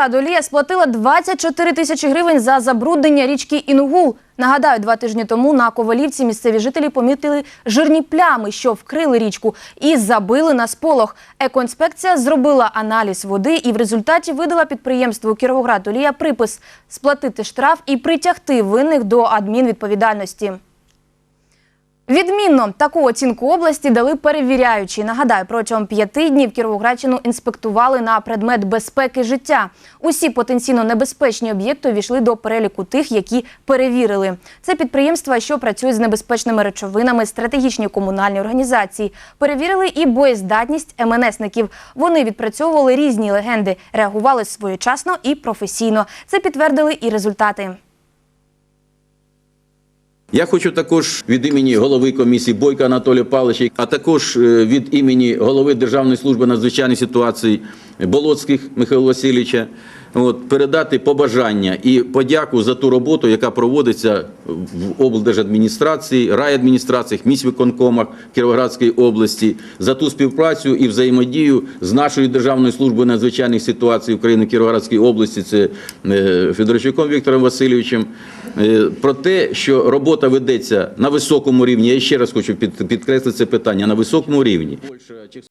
Кіровоградолія сплатила 24 тисячі гривень за забруднення річки Інгул. Нагадаю, два тижні тому на Ковалівці місцеві жителі помітили жирні плями, що вкрили річку, і забили на сполох. Екоінспекція зробила аналіз води і в результаті видала підприємству Кіровоградолія припис сплатити штраф і притягти винних до адмінвідповідальності. Відмінно таку оцінку області дали перевіряючі. Нагадаю, протягом п'яти днів Кіровоградщину інспектували на предмет безпеки життя. Усі потенційно небезпечні об'єкти увійшли до переліку тих, які перевірили. Це підприємства, що працюють з небезпечними речовинами, стратегічні комунальні організації. Перевірили і боєздатність МНСників. Вони відпрацьовували різні легенди, реагували своєчасно і професійно. Це підтвердили і результати. Я хочу також від імені голови комісії Бойка Анатолія Павловича, а також е, від імені голови Державної служби надзвичайних ситуацій Болоцьких Михайла Васильовича от, передати побажання і подяку за ту роботу, яка проводиться в облдержадміністрації, райадміністраціях, міськвиконкомах Кіровоградської області, за ту співпрацю і взаємодію з нашою Державною службою надзвичайних ситуацій України Кіровоградської області, це е, Федорчуком Віктором Васильовичем, е, про те, що робота ведеться на високому рівні. Я ще раз хочу під- підкреслити це питання на високому рівні.